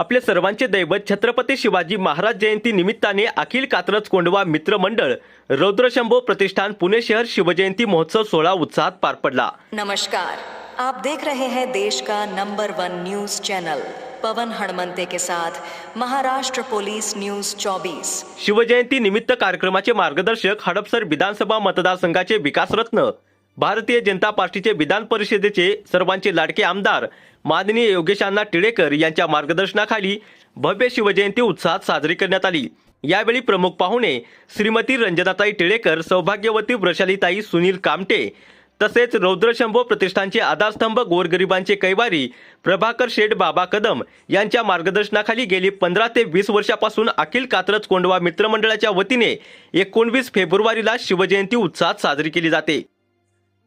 आपले सर्वांचे दैवत छत्रपती शिवाजी महाराज जयंती निमित्ताने अखिल कात्रज कोंडवा मित्र मंडळ रौद्रशंभो प्रतिष्ठान पुणे शहर शिवजयंती महोत्सव सोहळा उत्साहात पार पडला. नमस्कार. आप देख रहे हैं देश का number one news channel Pawan Hanmante के साथ महाराष्ट्र पुलिस न्यूज 24 शिवजयंती निमित्त कार्यक्रमाचे मार्गदर्शक हडपसर विधानसभा मतदारसंघाचे विकासरत्न भारतीय जनता पार्टीचे विधान परिषदेचे सर्वांचे लाडके आमदार माननीय योगेशांना टिळेकर यांच्या मार्गदर्शनाखाली भव्य शिवजयंती उत्साहात साजरी करण्यात आली. यावेळी प्रमुख पाहुणे श्रीमती रंजनाताई टिळेकर सौभाग्यवती वृषालीताई सुनील कामटे तसेच रौद्रशंभो प्रतिष्ठानचे आधारस्तंभ गोरगरिबांचे कैवारी प्रभाकर शेठ बाबा कदम यांच्या मार्गदर्शनाखाली गेली पंधरा ते वीस वर्षापासून अखिल कात्रज कोंडवा मित्रमंडळाच्या वतीने एकोणवीस फेब्रुवारीला शिवजयंती उत्साहात साजरी केली जाते.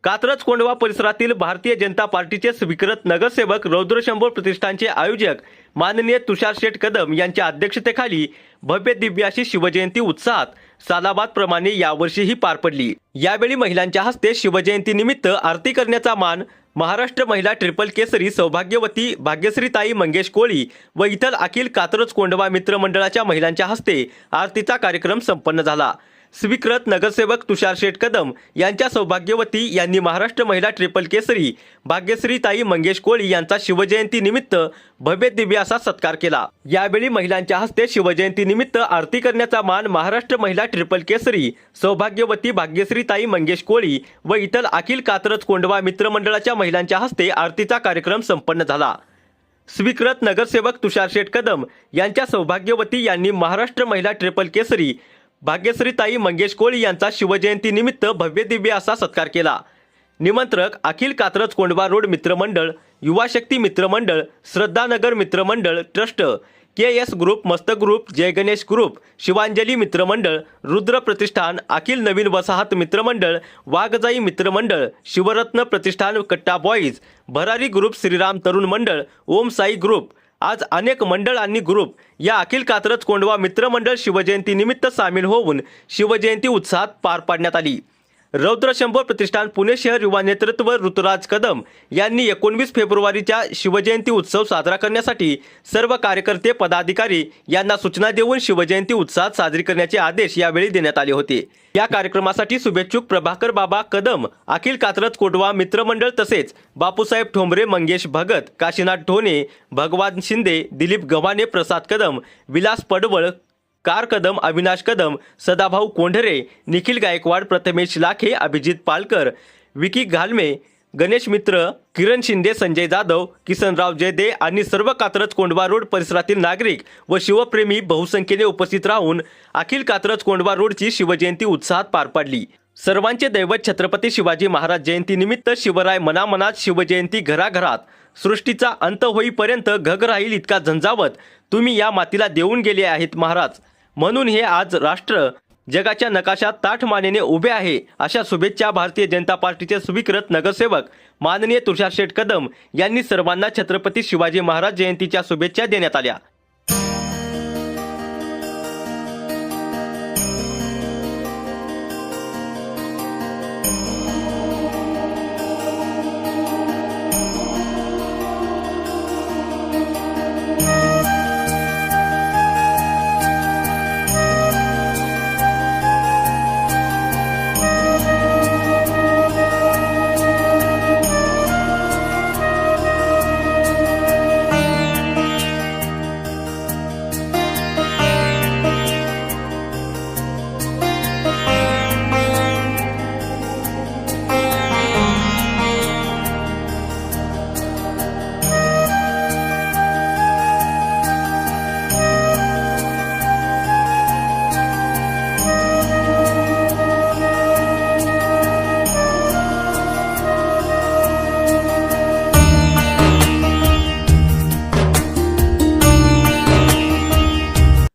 कात्रज कोंडवा परिसरातील भारतीय जनता पार्टीचे स्वीकृत नगरसेवक रौद्रशंभो प्रतिष्ठानचे आयोजक माननीय तुषार शेठ कदम यांच्या अध्यक्षतेखाली भव्य दिव्य अशी शिवजयंती उत्साहात सालाबादप्रमाणे यावर्षीही पार पडली. यावेळी महिलांच्या हस्ते शिवजयंती निमित्त आरती करण्याचा मान महाराष्ट्र महिला ट्रिपल केसरी सौभाग्यवती भाग्यश्रीताई मंगेश कोळी व इतर अखिल कात्रज कोंडवा मित्रमंडळाच्या महिलांच्या हस्ते आरतीचा कार्यक्रम संपन्न झाला. स्वीकृत नगरसेवक तुषार शेठ कदम यांच्या सौभाग्यवती यांनी महाराष्ट्र महिला ट्रिपल केसरी भाग्यश्रीताई मंगेश कोळी यांचा शिवजयंती निमित्त भव्य दिव्य असा सत्कार केला. यावेळी महिलांच्या हस्ते शिवजयंती निमित्त आरती करण्याचा मान महाराष्ट्र महिला ट्रिपल केसरी सौभाग्यवती भाग्यश्रीताई मंगेश कोळी व इतर अखिल कात्रज कोंडवा मित्रमंडळाच्या महिलांच्या हस्ते आरतीचा कार्यक्रम संपन्न झाला. स्वीकृत नगरसेवक तुषार शेठ कदम यांच्या सौभाग्यवती यांनी महाराष्ट्र महिला ट्रिपल केसरी भाग्यश्रीताई मंगेश कोळी यांचा शिवजयंती निमित्त भव्य दिव्य असा सत्कार केला. निमंत्रक अखिल कात्रज कोंडवा रोड मित्रमंडळ युवा शक्ती मित्रमंडळ श्रद्धानगर मित्रमंडळ ट्रस्ट के एस ग्रुप मस्त ग्रुप जय गणेश ग्रुप शिवांजली मित्रमंडळ रुद्र प्रतिष्ठान अखिल नवीन वसाहत मित्रमंडळ वाघजाई मित्रमंडळ शिवरत्न प्रतिष्ठान कट्टा बॉईज भरारी ग्रुप श्रीराम तरुण मंडळ ओम साई ग्रुप आज अनेक मंडळ आणि ग्रुप या अखिल कात्रज कोंडवा मित्रमंडळ शिवजयंती निमित्त सामील होऊन शिवजयंती उत्साहात पार पाडण्यात आली. रौद्रशंभो प्रतिष्ठान पुणे शहर युवा नेतृत्व ऋतुराज कदम यांनी एकोणवीस फेब्रुवारीच्या शिवजयंती उत्सव साजरा करण्यासाठी सर्व कार्यकर्ते पदाधिकारी यांना सूचना देऊन शिवजयंती उत्साहात साजरी करण्याचे आदेश यावेळी देण्यात आले होते. या कार्यक्रमासाठी शुभेच्छुक प्रभाकर बाबा कदम अखिल कात्रत कोटवा मित्रमंडळ तसेच बापूसाहेब ठोंबरे मंगेश भगत काशीनाथ ढोणे भगवान शिंदे दिलीप गव्हाणे प्रसाद कदम विलास पडवळ कार कदम अविनाश कदम सदाभाऊ कोंढरे निखिल गायकवाड प्रथमेश लाखे अभिजित पालकर विकी घालमे गणेश मित्र किरण शिंदे संजय जाधव किसनराव जयदे आणि सर्व कात्रज कोंडवा रोड परिसरातील नागरिक व शिवप्रेमी बहुसंख्येने उपस्थित राहून अखिल कात्रज कोंडवा रोडची शिवजयंती उत्साहात पार पाडली. सर्वांचे दैवत छत्रपती शिवाजी महाराज जयंतीनिमित्त शिवराय मनामनात शिवजयंती घराघरात. सृष्टीचा अंत होईपर्यंत घग राहील इतका झंझावत तुम्ही या मातीला देऊन गेले आहेत महाराज. म्हणून हे आज राष्ट्र जगाच्या नकाशात ताठ मानेने उभे आहे. अशा शुभेच्छा भारतीय जनता पार्टीचे स्वीकृत नगरसेवक माननीय तुषार शेठ कदम यांनी सर्वांना छत्रपती शिवाजी महाराज जयंतीच्या शुभेच्छा देण्यात आल्या.